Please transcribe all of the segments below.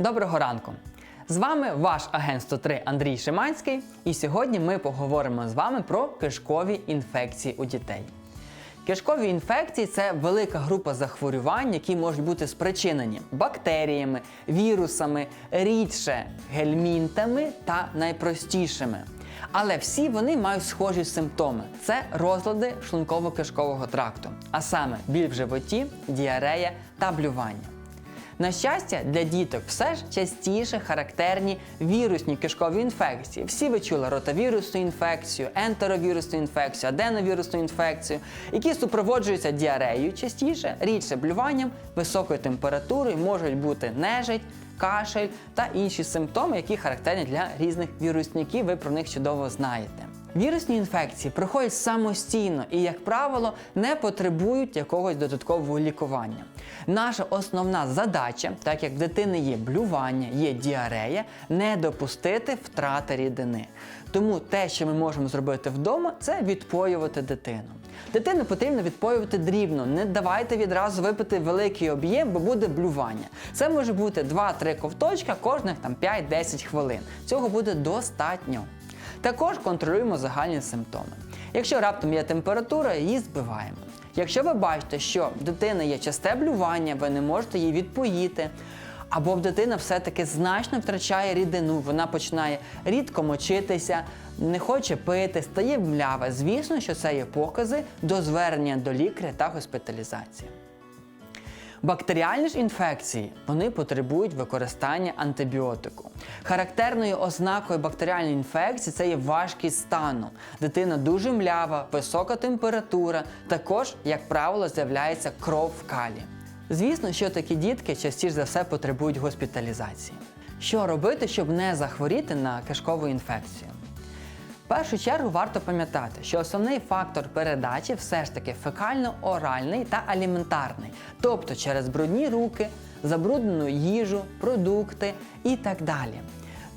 Доброго ранку! З вами ваш агент 103 Андрій Шиманський, і сьогодні ми поговоримо з вами про кишкові інфекції у дітей. Кишкові інфекції це велика група захворювань, які можуть бути спричинені бактеріями, вірусами, рідше гельмінтами та найпростішими. Але всі вони мають схожі симптоми: це розлади шлунково-кишкового тракту, а саме біль в животі, діарея та блювання. На щастя, для діток все ж частіше характерні вірусні кишкові інфекції. Всі ви чули ротавірусну інфекцію, ентеровірусну інфекцію, аденовірусну інфекцію, які супроводжуються діареєю частіше, рідше блюванням, високою температурою, можуть бути нежить, кашель та інші симптоми, які характерні для різних вірусників. Ви про них чудово знаєте. Вірусні інфекції проходять самостійно і, як правило, не потребують якогось додаткового лікування. Наша основна задача, так як в дитини є блювання, є діарея, не допустити втрати рідини. Тому те, що ми можемо зробити вдома, це відпоювати дитину. Дитину потрібно відпоювати дрібно, не давайте відразу випити великий об'єм, бо буде блювання. Це може бути 2-3 ковточка кожних там 5-10 хвилин. Цього буде достатньо. Також контролюємо загальні симптоми. Якщо раптом є температура, її збиваємо. Якщо ви бачите, що в дитини є часте блювання, ви не можете її відпоїти, або в дитина все-таки значно втрачає рідину, вона починає рідко мочитися, не хоче пити, стає млява. Звісно, що це є покази до звернення до лікаря та госпіталізації. Бактеріальні ж інфекції вони потребують використання антибіотику. Характерною ознакою бактеріальної інфекції це є важкість стану. Дитина дуже млява, висока температура, також, як правило, з'являється кров в калі. Звісно, що такі дітки частіше за все потребують госпіталізації. Що робити, щоб не захворіти на кишкову інфекцію? В першу чергу варто пам'ятати, що основний фактор передачі все ж таки фекально-оральний та аліментарний, тобто через брудні руки, забруднену їжу, продукти і так далі.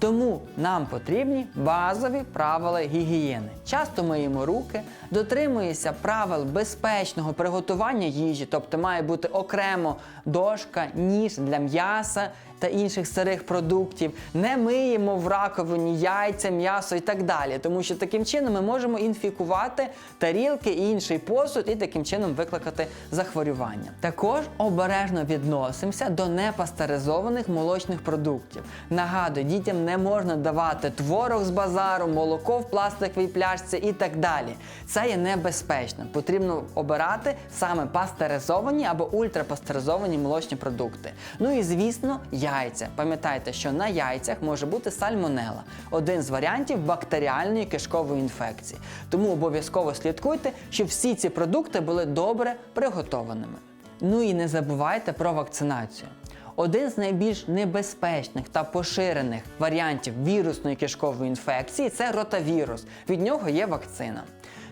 Тому нам потрібні базові правила гігієни. Часто миємо руки, дотримуємося правил безпечного приготування їжі, тобто має бути окремо дошка, ніж для м'яса та інших сирих продуктів. Не миємо в раковині яйця, м'ясо і так далі, тому що таким чином ми можемо інфікувати тарілки і інший посуд і таким чином викликати захворювання. Також обережно відносимося до непастеризованих молочних продуктів. Нагадую, дітям не можна давати творог з базару, молоко в пластиковій пляшці і так далі. Це є небезпечно. Потрібно обирати саме пастеризовані або ультрапастеризовані молочні продукти. Ну і звісно, яйця. Пам'ятайте, що на яйцях може бути сальмонела, один з варіантів бактеріальної кишкової інфекції. Тому обов'язково слідкуйте, щоб всі ці продукти були добре приготованими. Ну і не забувайте про вакцинацію. Один з найбільш небезпечних та поширених варіантів вірусної кишкової інфекції це ротавірус. Від нього є вакцина.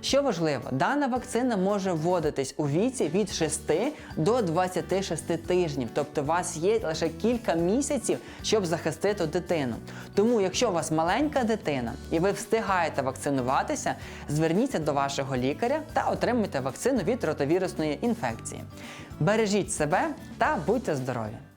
Що важливо, дана вакцина може вводитись у віці від 6 до 26 тижнів, тобто у вас є лише кілька місяців, щоб захистити дитину. Тому, якщо у вас маленька дитина і ви встигаєте вакцинуватися, зверніться до вашого лікаря та отримуйте вакцину від ротавірусної інфекції. Бережіть себе та будьте здорові!